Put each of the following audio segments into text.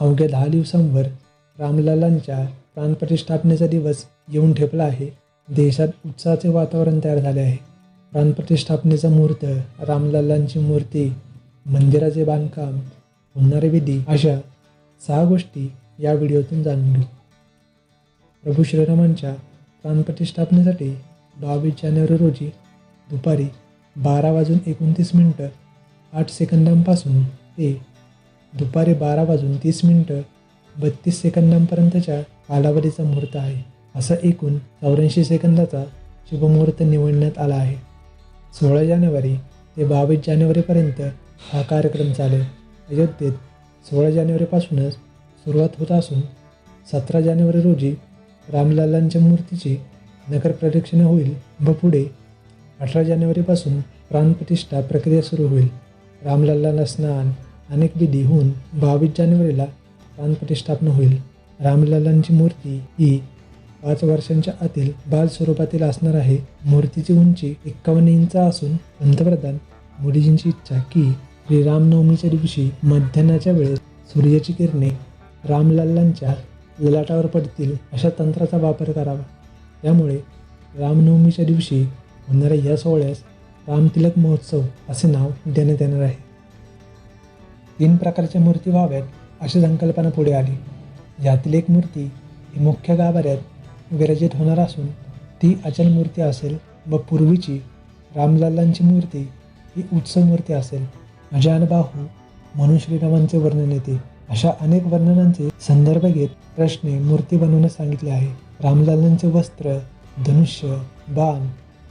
अवघ्या दहा दिवसांवर रामलालांच्या प्राणप्रतिष्ठापनेचा दिवस येऊन ठेपला आहे. देशात उत्साहाचे वातावरण तयार झाले आहे. प्राणप्रतिष्ठापनेचा मुहूर्त रामलालांची मूर्ती मंदिराचे बांधकाम होणारे विधी अशा सहा गोष्टी या व्हिडिओतून जाणून घेऊ. प्रभू श्रीरामांच्या प्राणप्रतिष्ठापनेसाठी बावीस जानेवारी रोजी दुपारी बारा वाजून एकोणतीस मिनटं आठ सेकंदांपासून ते दुपारी बारा वाजून तीस मिनटं बत्तीस सेकंदांपर्यंतच्या कालावधीचा मुहूर्त आहे असा एकूण चौऱ्याऐंशी सेकंदाचा शुभमुहूर्त निवडण्यात आला आहे. सोळा जानेवारी ते बावीस जानेवारीपर्यंत हा कार्यक्रम चालेल. अयोध्येत सोळा जानेवारीपासूनच सुरुवात होत असून सतरा जानेवारी रोजी रामलालांच्या मूर्तीची नगर प्रदक्षिणा होईल व पुढे अठरा जानेवारीपासून प्राणप्रतिष्ठा प्रक्रिया सुरू होईल. रामलाला स्नान अनेक विधी होऊन बावीस जानेवारीला प्राणप्रतिष्ठापना होईल. रामलालांची मूर्ती ही पाच वर्षांच्या आतील बाल स्वरूपातील असणार आहे. मूर्तीची उंची एक्कावन्न इंच असून पंतप्रधान मोदीजींची इच्छा की श्रीरामनवमीच्या दिवशी मध्यान्हाच्या वेळेस सूर्याची किरणे रामलालांच्या ललाटावर पडतील अशा तंत्राचा वापर करावा. त्यामुळे रामनवमीच्या दिवशी होणाऱ्या या सोहळ्यास रामतिलक महोत्सव असे नाव देण्यात येणार आहे. तीन प्रकारच्या मूर्ती व्हाव्यात अशी संकल्पना पुढे आली. यातील एक मूर्ती ही मुख्य गाभाऱ्यात विराजित होणार असून ती अचल मूर्ती असेल व पूर्वीची रामलालांची मूर्ती ही उत्सव मूर्ती असेल. म्हणजे अजानबाहू म्हणून श्रीरामांचे वर्णन येते. अशा अनेक वर्णनांचे संदर्भ घेत प्रश्ने मूर्ती बनवण्यास सांगितले आहे. रामलालांचे वस्त्र धनुष्य बाण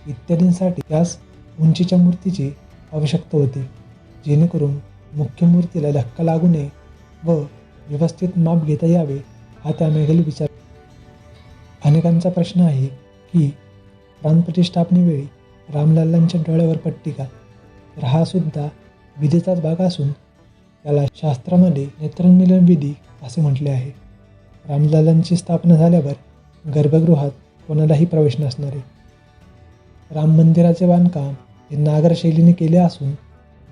इत्यादींसाठी त्यास उंचीच्या मूर्तीची आवश्यकता होती. जेणेकरून मुख्य मूर्तीला धक्का लागू नये व व्यवस्थित माप घेता यावे हा त्यामागील विचार. अनेकांचा प्रश्न आहे की प्राणप्रतिष्ठापनेवेळी रामलालांच्या डोळ्यावर पट्टी का? तर हा सुद्धा विधीचाच भाग असून त्याला शास्त्रामध्ये नेत्रोन्मिलन विधी असे म्हटले आहे. रामलालांची स्थापना झाल्यावर गर्भगृहात कोणालाही प्रवेश नसणारे राम मंदिराचे बांधकाम हे नागर शैलीने केले असून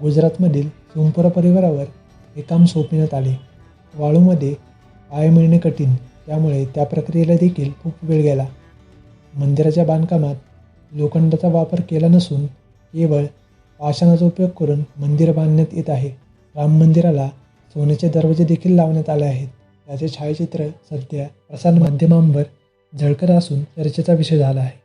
गुजरातमधील सोमपुरा परिवारावर हे काम सोपविण्यात आले. वाळूमध्ये पाय मिळणे कठीण त्यामुळे त्या प्रक्रियेला देखील खूप वेळ गेला. मंदिराच्या बांधकामात लोखंडाचा वापर केला नसून केवळ पाषाणाचा उपयोग करून मंदिर बांधण्यात येत आहे. राम मंदिराला सोन्याचे दरवाजे देखील लावण्यात आले आहेत. याचे छायाचित्र सध्या प्रसारमाध्यमांवर झळकत असून चर्चेचा विषय झाला आहे.